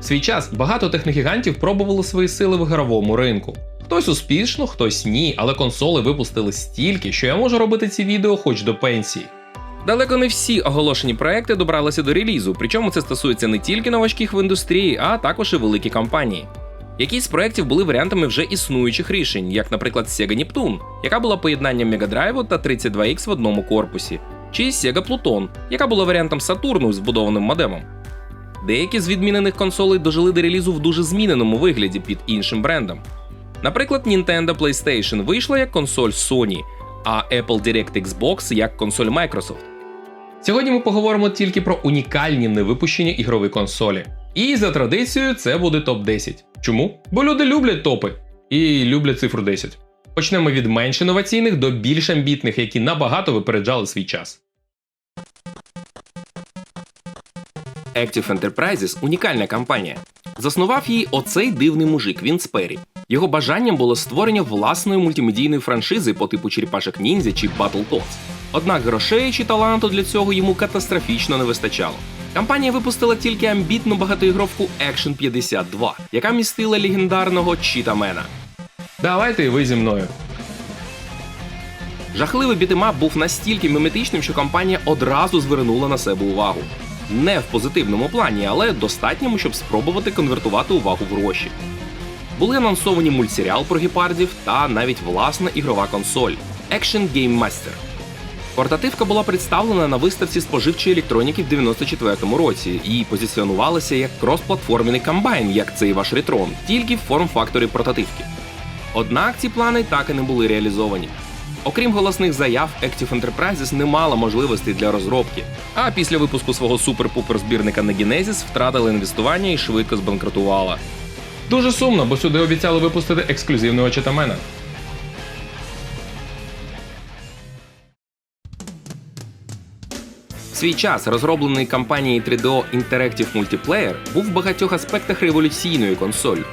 В свій час багато техногігантів пробували свої сили в ігровому ринку. Хтось успішно, хтось ні, але консоли випустили стільки, що я можу робити ці відео хоч до пенсії. Далеко не всі оголошені проекти добралися до релізу, причому це стосується не тільки новачків в індустрії, а також і великі компанії. Якісь з проєктів були варіантами вже існуючих рішень, як, наприклад, Sega Neptune, яка була поєднанням Мегадрайву та 32X в одному корпусі, чи Sega Pluton, яка була варіантом Сатурну з вбудованим модемом. Деякі з відмінених консолей дожили до релізу в дуже зміненому вигляді під іншим брендом. Наприклад, Nintendo PlayStation вийшла як консоль Sony, а Apple Direct Xbox як консоль Microsoft. Сьогодні ми поговоримо тільки про унікальні невипущені ігрові консолі. І за традицією це буде топ-10. Чому? Бо люди люблять топи і люблять цифру 10. Почнемо від менш інноваційних до більш амбітних, які набагато випереджали свій час. Active Enterprises – унікальна компанія. Заснував її оцей дивний мужик Вінс Перрі. Його бажанням було створення власної мультимедійної франшизи по типу черепашок ніндзя чи Battletoads. Однак грошей чи таланту для цього йому катастрофічно не вистачало. Компанія випустила тільки амбітну багатоігровку Action 52, яка містила легендарного Чітамена. Давайте і ви зі мною. Жахливий бітемап був настільки міметичним, що компанія одразу звернула на себе увагу. Не в позитивному плані, але достатньому, щоб спробувати конвертувати увагу в гроші. Були анонсовані мультсеріал про гепардів та навіть власна ігрова консоль Action Game Master. Портативка була представлена на виставці споживчої електроніки в 94-му році і позиціонувалася як кросплатформений комбайн, як цей ваш ретрон, тільки в форм-факторі портативки. Однак ці плани так і не були реалізовані. Окрім голосних заяв, Active Enterprises не мала можливостей для розробки. А після випуску свого супер-пупер збірника на Genesis втратила інвестування і швидко збанкрутувала. Дуже сумно, бо сюди обіцяли випустити ексклюзивного читамена. Свій час розроблений компанією 3DO Interactive Multiplayer був в багатьох аспектах революційною консолью.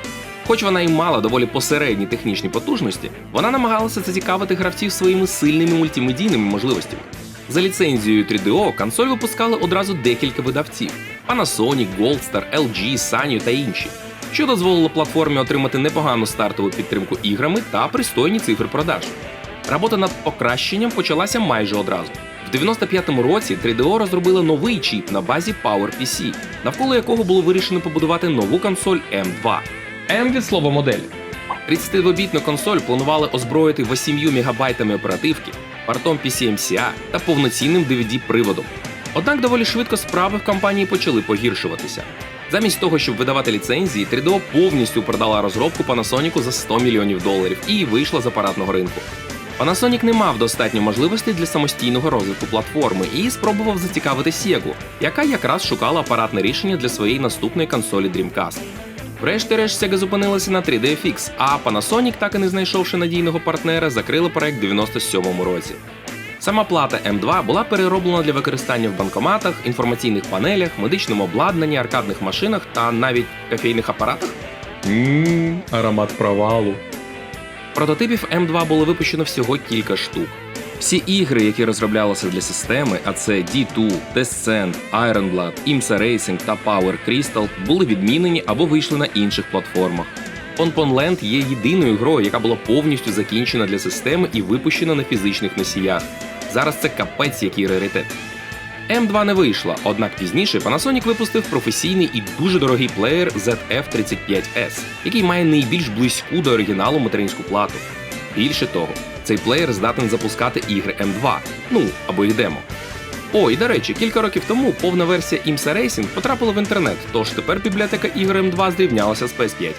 Хоч вона і мала доволі посередні технічні потужності, вона намагалася зацікавити гравців своїми сильними мультимедійними можливостями. За ліцензією 3DO консоль випускали одразу декілька видавців: Panasonic, Goldstar, LG, Sanyo та інші, що дозволило платформі отримати непогану стартову підтримку іграми та пристойні цифри продаж. Робота над покращенням почалася майже одразу. В 95-му році 3DO розробила новий чіп на базі PowerPC, навколо якого було вирішено побудувати нову консоль M2. Від слова модель. 32-бітну консоль планували озброїти 8 МБ оперативки, портом PCMCA та повноцінним DVD-приводом. Однак доволі швидко справи в компанії почали погіршуватися. Замість того, щоб видавати ліцензії, 3DO повністю продала розробку Panasonic за 100 мільйонів доларів і вийшла з апаратного ринку. Panasonic не мав достатньо можливостей для самостійного розвитку платформи і спробував зацікавити Sega, яка якраз шукала апаратне рішення для своєї наступної консолі Dreamcast. Врешті-решт Sega зупинилася на 3DFX, а Panasonic, так і не знайшовши надійного партнера, закрила проект в 97-му році. Сама плата М2 була перероблена для використання в банкоматах, інформаційних панелях, медичному обладнанні, аркадних машинах та навіть кофейних апаратах. Ммм, аромат провалу. Прототипів М2 було випущено всього кілька штук. Всі ігри, які розроблялися для системи, а це D2, Descent, Iron Blood, IMSA Racing та Power Crystal, були відмінені або вийшли на інших платформах. Ponpon Land є єдиною грою, яка була повністю закінчена для системи і випущена на фізичних носіях. Зараз це капець, який раритет. М2 не вийшла, однак пізніше Panasonic випустив професійний і дуже дорогий плеєр ZF35S, який має найбільш близьку до оригіналу материнську плату. Більше того, цей плеєр здатен запускати ігри М2, ну або їх демо. О, і до речі, кілька років тому повна версія IMSA Racing потрапила в інтернет, тож тепер бібліотека ігор М2 зрівнялася з PS5.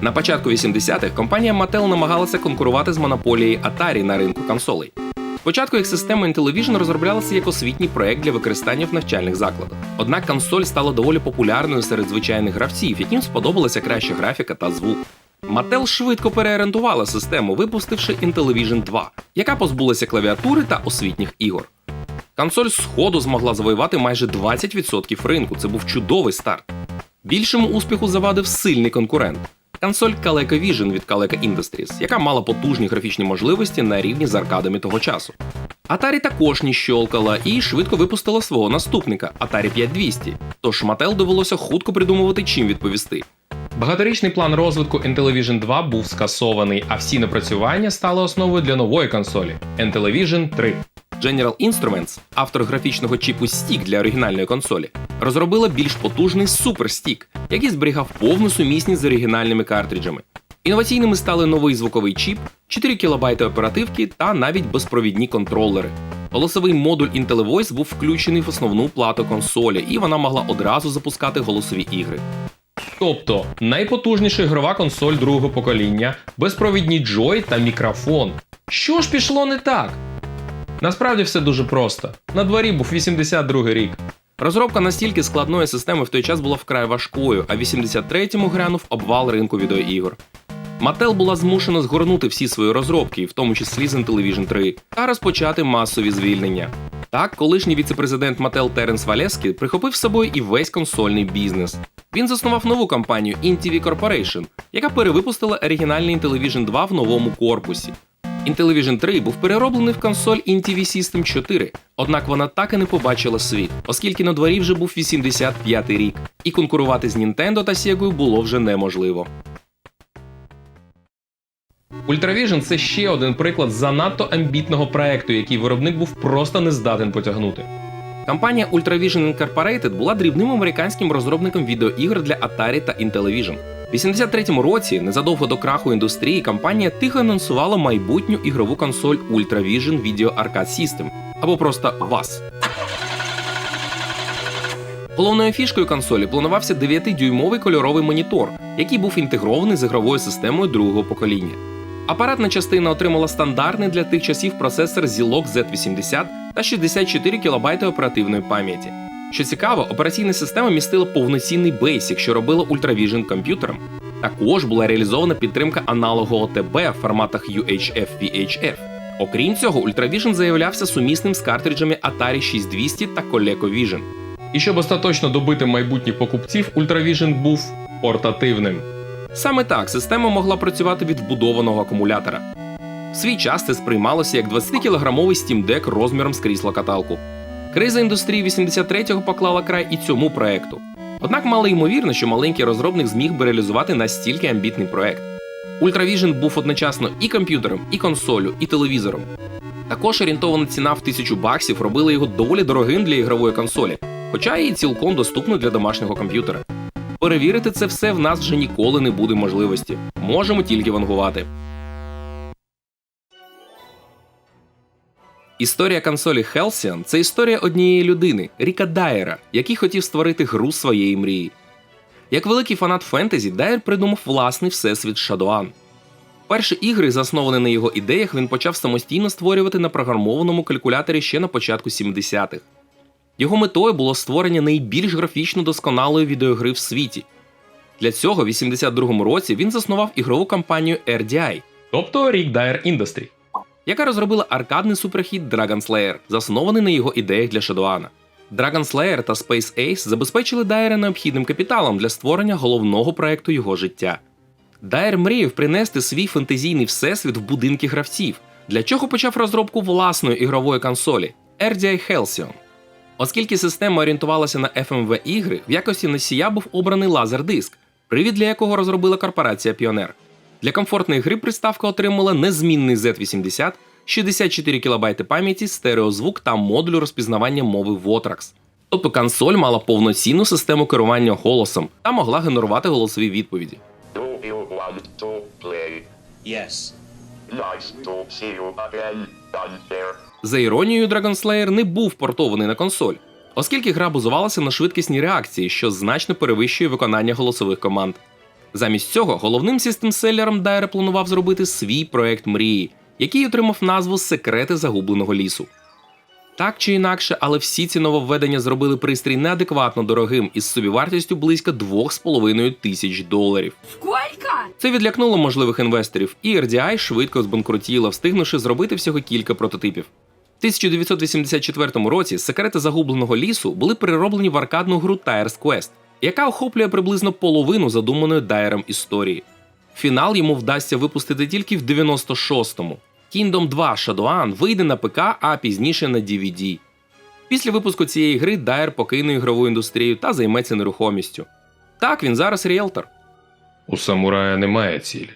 На початку 80-х компанія Mattel намагалася конкурувати з монополією Atari на ринку консолей. Спочатку їх система Intellivision розроблялася як освітній проект для використання в навчальних закладах. Однак консоль стала доволі популярною серед звичайних гравців, яким сподобалася краща графіка та звук. Mattel швидко переорієнтувала систему, випустивши Intellivision 2, яка позбулася клавіатури та освітніх ігор. Консоль сходу змогла завоювати майже 20% ринку. Це був чудовий старт. Більшому успіху завадив сильний конкурент консоль ColecoVision від Coleco Industries, яка мала потужні графічні можливості на рівні з аркадами того часу. Atari також не щолкала і швидко випустила свого наступника Atari 5200, тож Mattel довелося хутко придумувати, чим відповісти. Багаторічний план розвитку Intellivision 2 був скасований, а всі напрацювання стали основою для нової консолі Intellivision 3. General Instruments, автор графічного чіпу Stick для оригінальної консолі, розробила більш потужний Super Stick, який зберігав повну сумісність з оригінальними картриджами. Інноваційними стали новий звуковий чіп, 4 кБ оперативки та навіть безпровідні контролери. Голосовий модуль IntelliVoice був включений в основну плату консолі, і вона могла одразу запускати голосові ігри. Тобто найпотужніша ігрова консоль другого покоління, безпровідні джой та мікрофон. Що ж пішло не так? Насправді все дуже просто. На дворі був 82 рік. Розробка настільки складної системи в той час була вкрай важкою, а в 83-му грянув обвал ринку відеоігор. Mattel була змушена згорнути всі свої розробки, в тому числі з Intellivision 3, та розпочати масові звільнення. Так, колишній віцепрезидент Mattel Теренс Валески прихопив з собою і весь консольний бізнес. Він заснував нову компанію InTV Corporation, яка перевипустила оригінальний Intellivision 2 в новому корпусі. Intellivision 3 був перероблений в консоль InTV System 4, однак вона так і не побачила світ, оскільки на дворі вже був 85 рік, і конкурувати з Nintendo та Sega було вже неможливо. Ultravision це ще один приклад занадто амбітного проекту, який виробник був просто не здатен потягнути. Компанія Ultravision Incorporated була дрібним американським розробником відеоігр для Atari та Intellivision. В 83-му році, незадовго до краху індустрії, компанія тихо анонсувала майбутню ігрову консоль Ultravision Video Arcade System або просто VAS. Головною фішкою консолі планувався 9-дюймовий кольоровий монітор, який був інтегрований з ігровою системою другого покоління. Апаратна частина отримала стандартний для тих часів процесор Zilog Z80 та 64 кБ оперативної пам'яті. Що цікаво, операційна система містила повноцінний Basic, що робило Ultravision комп'ютером. Також була реалізована підтримка аналогу ОТБ в форматах UHF VHF. Окрім цього, Ultravision заявлявся сумісним з картриджами Atari 6200 та ColecoVision. І щоб остаточно добити майбутніх покупців, Ultravision був портативним. Саме так система могла працювати від вбудованого акумулятора. В свій час це сприймалося як 20-кілограмовий Steam Deck розміром з крісло каталку. Криза індустрії 83-го поклала край і цьому проекту. Однак мало ймовірно, що маленький розробник зміг би реалізувати настільки амбітний проект. Ultravision був одночасно і комп'ютером, і консолю, і телевізором. Також орієнтована ціна в тисячу баксів робила його доволі дорогим для ігрової консолі, хоча і цілком доступною для домашнього комп'ютера. Перевірити це все в нас вже ніколи не буде можливості. Можемо тільки вангувати. Історія консолі Halcyon – це історія однієї людини, Ріка Дайера, який хотів створити гру своєї мрії. Як великий фанат фентезі, Дайер придумав власний всесвіт Shadowrun. Перші ігри, засновані на його ідеях, він почав самостійно створювати на програмованому калькуляторі ще на початку 70-х. Його метою було створення найбільш графічно досконалої відеогри в світі. Для цього в 82-му році він заснував ігрову компанію RDI, тобто Rick Dyer Industry, яка розробила аркадний суперхіт Dragon Slayer, заснований на його ідеях для Shadowrun. Dragon Slayer та Space Ace забезпечили Дайера необхідним капіталом для створення головного проекту його життя. Дайер мріяв принести свій фентезійний всесвіт в будинки гравців, для чого почав розробку власної ігрової консолі RDI Halcyon. Оскільки система орієнтувалася на FMV ігри, в якості носія був обраний лазер-диск, привід для якого розробила корпорація Піонер. Для комфортної гри приставка отримала незмінний Z80, 64 кБ пам'яті, стереозвук та модуль розпізнавання мови Votrax. Тобто консоль мала повноцінну систему керування голосом та могла генерувати голосові відповіді. Do you want to play? Yes. Nice to see you again, Thunder. За іронією, Dragon Slayer не був портований на консоль, оскільки гра базувалася на швидкісній реакції, що значно перевищує виконання голосових команд. Замість цього головним систем-селлером Дайре планував зробити свій проект мрії, який отримав назву Секрети загубленого лісу. Так чи інакше, але всі ці нововведення зробили пристрій неадекватно дорогим із собівартістю близько 2,5 тисяч доларів. Сколько? Це відлякнуло можливих інвесторів, і RDI швидко збанкрутіла, встигнувши зробити всього кілька прототипів. В 1984 році секрети загубленого лісу були перероблені в аркадну гру Tires Quest, яка охоплює приблизно половину задуманої Дайером історії. Фінал йому вдасться випустити тільки в 96-му. Kingdom 2 Shadowrun вийде на ПК, а пізніше на DVD. Після випуску цієї гри Дайер покине ігрову індустрію та займеться нерухомістю. Так, він зараз ріелтор. У самурая немає цілі,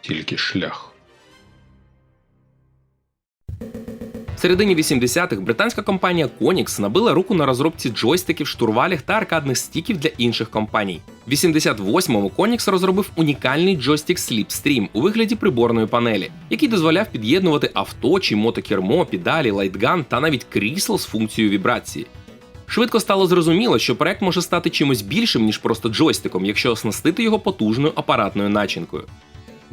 тільки шлях. Середині 80-х британська компанія Konix набила руку на розробці джойстиків, штурвалів та аркадних стіків для інших компаній. В 88-му Konix розробив унікальний джойстик Slipstream у вигляді приборної панелі, який дозволяв під'єднувати авто чи мотокермо, педалі, лайтган та навіть крісло з функцією вібрації. Швидко стало зрозуміло, що проект може стати чимось більшим, ніж просто джойстиком, якщо оснастити його потужною апаратною начинкою.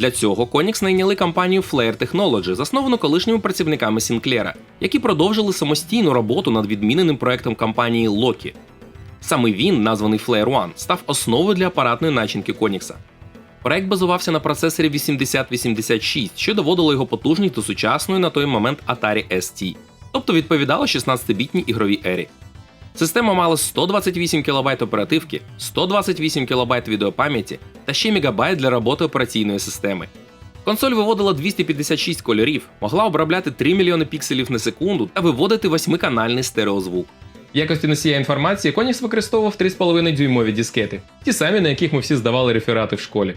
Для цього Konix найняли компанію Flare Technology, засновану колишніми працівниками Сінклера, які продовжили самостійну роботу над відміненим проектом компанії Loki. Саме він, названий Flare One, став основою для апаратної начинки Конікса. Проект базувався на процесорі 8086, що доводило його потужність до сучасної на той момент Atari ST, тобто відповідало 16-бітній ігровій ері. Система мала 128 кБ оперативки, 128 кБ відеопам'яті та ще МБ для роботи операційної системи. Консоль виводила 256 кольорів, могла обробляти 3 мільйони пікселів на секунду та виводити 8-канальний стереозвук. В якості носія інформації Конікс використовував 3,5 дюймові дискети, ті самі, на яких ми всі здавали реферати в школі.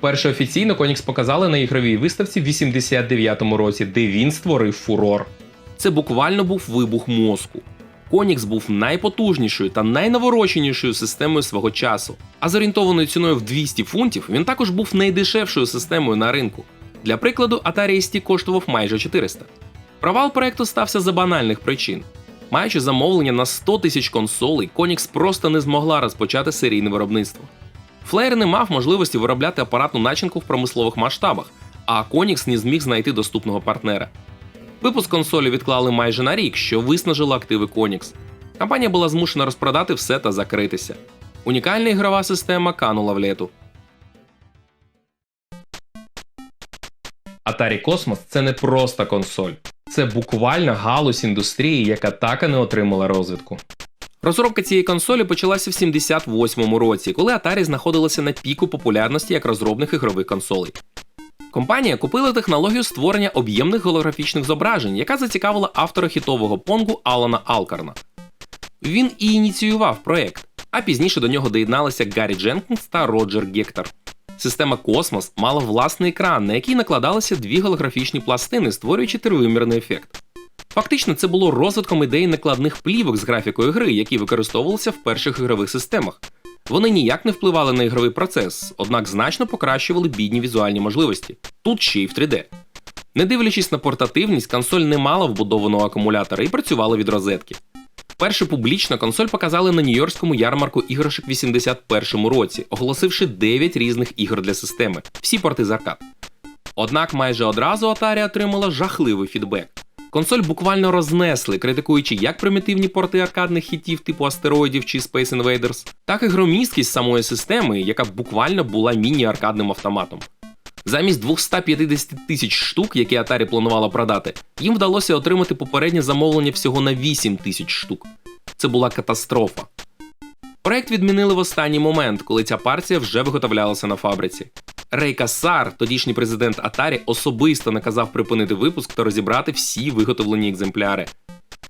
Перше офіційно Конікс показали на ігровій виставці в 89-му році, де він створив фурор. Це буквально був вибух мозку. Конікс був найпотужнішою та найнавороченішою системою свого часу, а з орієнтованою ціною в 200 фунтів він також був найдешевшою системою на ринку. Для прикладу, Atari ST коштував майже 400. Провал проекту стався за банальних причин. Маючи замовлення на 100 тисяч консолей, Konix просто не змогла розпочати серійне виробництво. Флеєр не мав можливості виробляти апаратну начинку в промислових масштабах, а Konix не зміг знайти доступного партнера. Випуск консолі відклали майже на рік, що виснажило активи Konix. Компанія була змушена розпродати все та закритися. Унікальна ігрова система канула в лету. Atari Cosmos це не просто консоль, це буквально галузь індустрії, яка так і не отримала розвитку. Розробка цієї консолі почалася в 78-му році, коли Atari знаходилася на піку популярності як розробних ігрових консолей. Компанія купила технологію створення об'ємних голографічних зображень, яка зацікавила автора хітового понгу Алана Алкарна. Він і ініціював проект, а пізніше до нього доєдналися Гаррі Дженкінс та Роджер Гектор. Система Космос мала власний екран, на який накладалися дві голографічні пластини, створюючи тривимірний ефект. Фактично, це було розвитком ідеї накладних плівок з графікою гри, які використовувалися в перших ігрових системах. Вони ніяк не впливали на ігровий процес, однак значно покращували бідні візуальні можливості, тут ще й в 3D. Не дивлячись на портативність, консоль не мала вбудованого акумулятора і працювала від розетки. Перше публічно консоль показали на Нью-Йоркському ярмарку іграшок в 81-му році, оголосивши 9 різних ігор для системи, всі порти з аркад. Однак майже одразу Atari отримала жахливий фідбек. Консоль буквально рознесли, критикуючи як примітивні порти аркадних хітів типу астероїдів чи Space Invaders, так і громісткість самої системи, яка буквально була міні-аркадним автоматом. Замість 250 тисяч штук, які Atari планувала продати, їм вдалося отримати попереднє замовлення всього на 8 тисяч штук. Це була катастрофа. Проект відмінили в останній момент, коли ця партія вже виготовлялася на фабриці. Рей Кассар, тодішній президент Atari, особисто наказав припинити випуск та розібрати всі виготовлені екземпляри.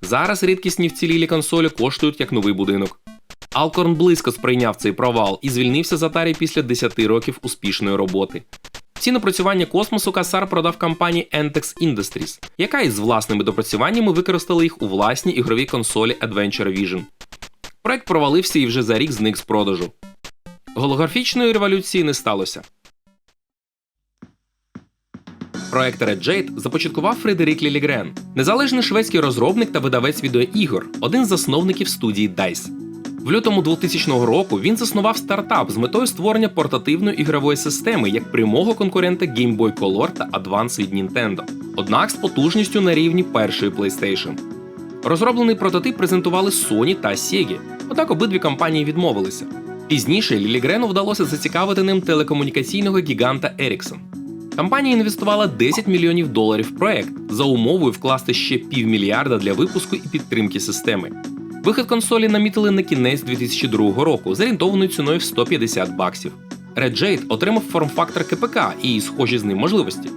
Зараз рідкісні вцілілі консолі коштують як новий будинок. Алкорн близько сприйняв цей провал і звільнився з Atari після 10 років успішної роботи. Ці напрацювання космосу Касар продав компанії Entex Industries, яка із власними допрацюваннями використала їх у власній ігровій консолі Adventure Vision. Проект провалився і вже за рік зник з продажу. Голографічної революції не сталося. Проект Red Jade започаткував Фредерік Лілігрен, незалежний шведський розробник та видавець відеоігор, один з засновників студії DICE. В лютому 2000 року він заснував стартап з метою створення портативної ігрової системи як прямого конкурента Game Boy Color та Advance від Nintendo, однак з потужністю на рівні першої PlayStation. Розроблений прототип презентували Sony та Sega, однак обидві компанії відмовилися. Пізніше Лілігрену вдалося зацікавити ним телекомунікаційного гіганта Ericsson. Компанія інвестувала 10 мільйонів доларів в проект за умовою вкласти ще півмільярда для випуску і підтримки системи. Вихід консолі намітили на кінець 2002 року з орієнтованою ціною в 150 баксів. Red Jade отримав форм-фактор КПК і схожі з ним можливості.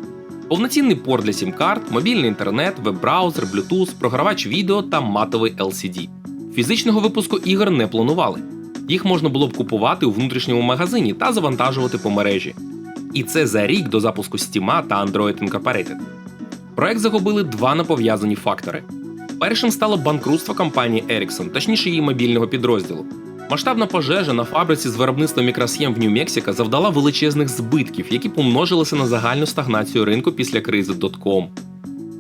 Повноцінний порт для сім-карт, мобільний інтернет, веб-браузер, Bluetooth, програвач відео та матовий LCD. Фізичного випуску ігор не планували. Їх можна було б купувати у внутрішньому магазині та завантажувати по мережі. І це за рік до запуску Steam та Android Incorporated. Проект загубили два непов'язані фактори. Першим стало банкрутство компанії Ericsson, точніше її мобільного підрозділу. Масштабна пожежа на фабриці з виробництва мікросхем в Нью-Мексико завдала величезних збитків, які помножилися на загальну стагнацію ринку після кризи .com.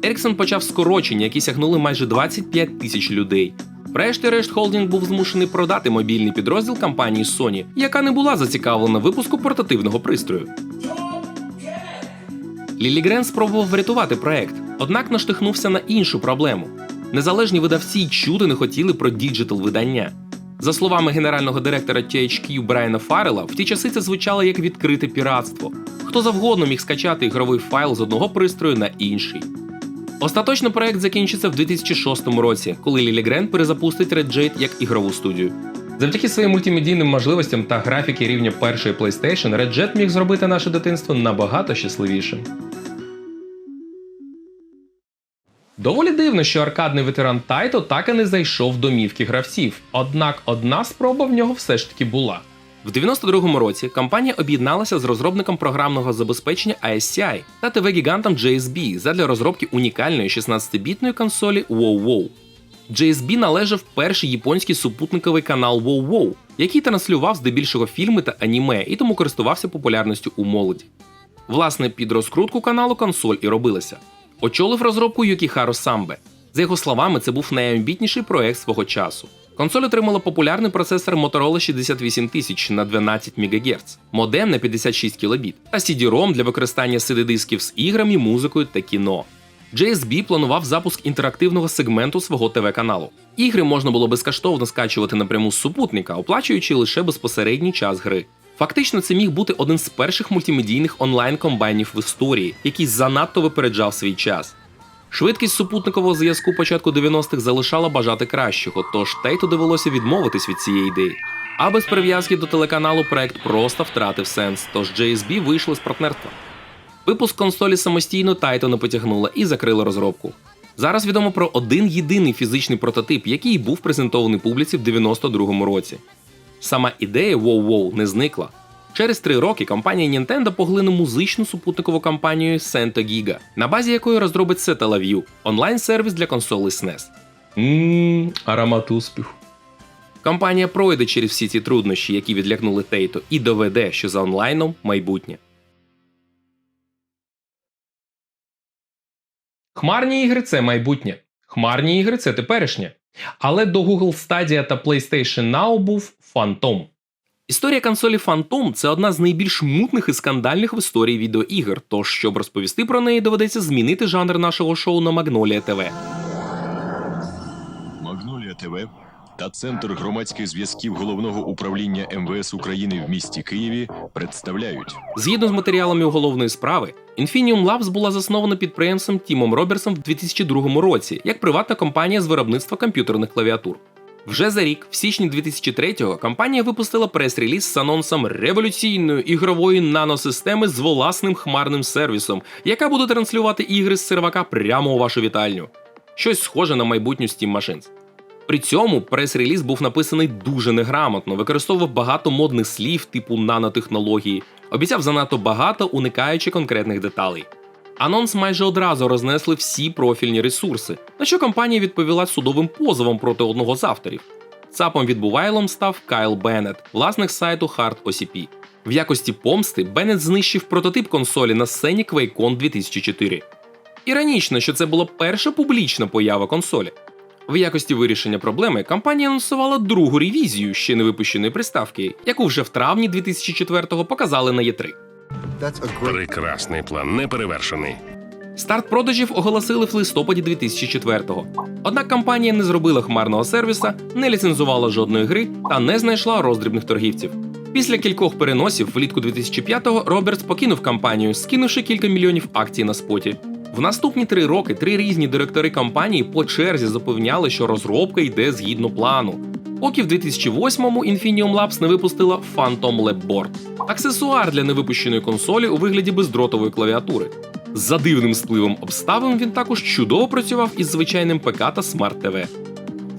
Ericsson почав скорочення, які сягнули майже 25 тисяч людей. Врешті-решт холдинг був змушений продати мобільний підрозділ компанії Sony, яка не була зацікавлена випуску портативного пристрою. Лілі Грен спробував врятувати проект, однак наштовхнувся на іншу проблему. Незалежні видавці й чути не хотіли про діджитал видання. За словами генерального директора THQ Брайана Фаррела, в ті часи це звучало як відкрите піратство. Хто завгодно міг скачати ігровий файл з одного пристрою на інший. Остаточно проект закінчиться в 2006 році, коли Лілі Грен перезапустить Red Jade як ігрову студію. Завдяки своїм мультимедійним можливостям та графіки рівня першої PlayStation, Red Jet міг зробити наше дитинство набагато щасливішим. Доволі дивно, що аркадний ветеран Тайто так і не зайшов в домівки гравців, однак одна спроба в нього все ж таки була. В 92-му році компанія об'єдналася з розробником програмного забезпечення ASCII та ТВ-гігантом JSB задля розробки унікальної 16-бітної консолі WoW. JSB належав перший японський супутниковий канал WoW, який транслював здебільшого фільми та аніме і тому користувався популярністю у молоді. Власне, під розкрутку каналу консоль і робилася. Очолив розробку Юкіхаро Самбе. За його словами, це був найамбітніший проект свого часу. Консоль отримала популярний процесор Motorola 68000 на 12 МГц, модем на 56 кБ та CD-ROM для використання CD-дисків з іграми, музикою та кіно. JSB планував запуск інтерактивного сегменту свого ТВ-каналу. Ігри можна було безкоштовно скачувати напряму з супутника, оплачуючи лише безпосередній час гри. Фактично, це міг бути один з перших мультимедійних онлайн-комбайнів в історії, який занадто випереджав свій час. Швидкість супутникового зв'язку початку 90-х залишала бажати кращого, тож Тейту довелося відмовитись від цієї ідеї. А без прив'язки до телеканалу проект просто втратив сенс, тож JSB вийшло з партнерства. Випуск консолі самостійно Тайто не потягнула і закрила розробку. Зараз відомо про один єдиний фізичний прототип, який був презентований публіці в 92-му році. Сама ідея WoW не зникла. Через три роки компанія Nintendo поглине музичну супутникову компанію Sento Giga, на базі якої розробить Satellaview – онлайн-сервіс для консолей SNES. Ммм, аромат успіху. Компанія пройде через всі ці труднощі, які відлякнули Тейто, і доведе, що за онлайном майбутнє. Хмарні ігри це майбутнє. Хмарні ігри це теперішнє. Але до Google Stadia та PlayStation Now був Phantom. Історія консолі Phantom – це одна з найбільш мутних і скандальних в історії відеоігр. Тож, щоб розповісти про неї, доведеться змінити жанр нашого шоу на Magnolia TV. Магнолія ТВ та Центр громадських зв'язків головного управління МВС України в місті Києві представляють Згідно з матеріалами уголовної справи, Infinium Labs була заснована підприємцем Тімом Роберсом в 2002 році як приватна компанія з виробництва комп'ютерних клавіатур. Вже за рік, в січні 2003-го, компанія випустила прес-реліз з анонсом революційної ігрової наносистеми з власним хмарним сервісом, яка буде транслювати ігри з сервака прямо у вашу вітальню. Щось схоже на майбутню Steam Machines. При цьому прес-реліз був написаний дуже неграмотно, використовував багато модних слів типу нанотехнології, обіцяв занадто багато, уникаючи конкретних деталей. Анонс майже одразу рознесли всі профільні ресурси, на що компанія відповіла судовим позовом проти одного з авторів. ЦАПом відбувайлом став Кайл Беннет, власник сайту Hard OCP. В якості помсти Беннет знищив прототип консолі на сцені QuakeCon 2004. Іронічно, що це була перша публічна поява консолі. В якості вирішення проблеми компанія анонсувала другу ревізію ще не випущеної приставки, яку вже в травні 2004-го показали на E3. Прекрасний план, неперевершений. Старт продажів оголосили в листопаді 2004-го. Однак компанія не зробила хмарного сервіса, не ліцензувала жодної гри та не знайшла роздрібних торгівців. Після кількох переносів влітку 2005-го Робертс покинув компанію, скинувши кілька мільйонів акцій на споті. В наступні три роки три різні директори компанії по черзі запевняли, що розробка йде згідно плану. Поки в 2008-му Infinium Labs не випустила Phantom Lab Board – аксесуар для невипущеної консолі у вигляді бездротової клавіатури. За дивним спливом обставин він також чудово працював із звичайним ПК та Smart TV.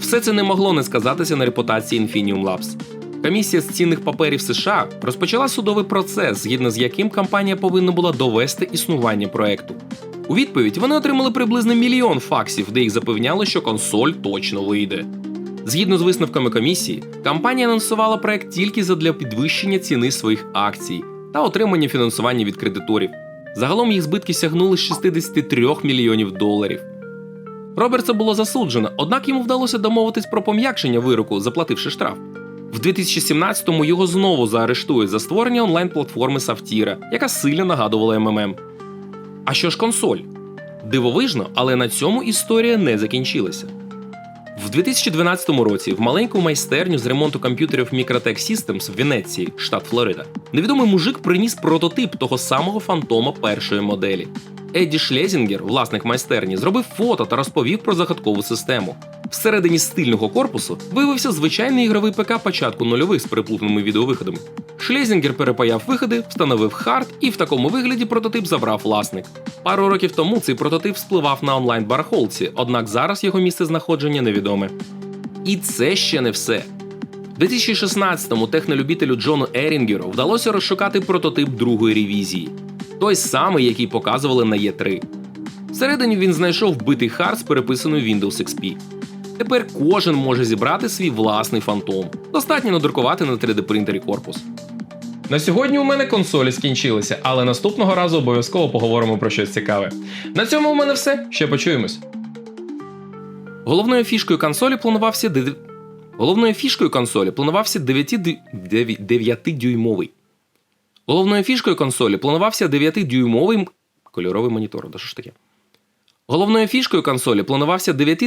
Все це не могло не сказатися на репутації Infinium Labs. Комісія з цінних паперів США розпочала судовий процес, згідно з яким компанія повинна була довести існування проекту. У відповідь вони отримали приблизно мільйон факсів, де їх запевняли, що консоль точно вийде. Згідно з висновками комісії, компанія анонсувала проект тільки задля підвищення ціни своїх акцій та отримання фінансування від кредиторів. Загалом їх збитки сягнули 63 мільйонів доларів. Робертса було засуджено, однак йому вдалося домовитись про пом'якшення вироку, заплативши штраф. В 2017-му його знову заарештують за створення онлайн-платформи Сафтіра, яка сильно нагадувала МММ. А що ж консоль? Дивовижно, але на цьому історія не закінчилася. В 2012 році в маленьку майстерню з ремонту комп'ютерів Microtech Systems в Венеції, штат Флорида, невідомий мужик приніс прототип того самого фантома першої моделі. Едді Шлезінгер, власник майстерні, зробив фото та розповів про загадкову систему. Всередині стильного корпусу виявився звичайний ігровий ПК початку нульових з переплутаними відеовиходами. Шлезінгер перепаяв виходи, встановив хард, і в такому вигляді прототип забрав власник. Пару років тому цей прототип спливав на онлайн барахолці, однак зараз його місце знаходження невідоме. І це ще не все. В 2016-му технолюбителю Джону Ерінгеру вдалося розшукати прототип другої ревізії, той самий, який показували на Е3. Всередині він знайшов вбитий хард з переписаною Windows XP. Тепер кожен може зібрати свій власний фантом. Достатньо надрукувати на 3D принтері корпус. На сьогодні у мене консолі скінчилися, але наступного разу обов'язково поговоримо про щось цікаве. На цьому у мене все. Ще почуємось. Головною фішкою консолі планувався ди- Головною фішкою консолі планувався 9-дюймовий. Головною фішкою консолі планувався 9-дюймовий кольоровий монітор. Да що ж таке? Головною фішкою консолі планувався 9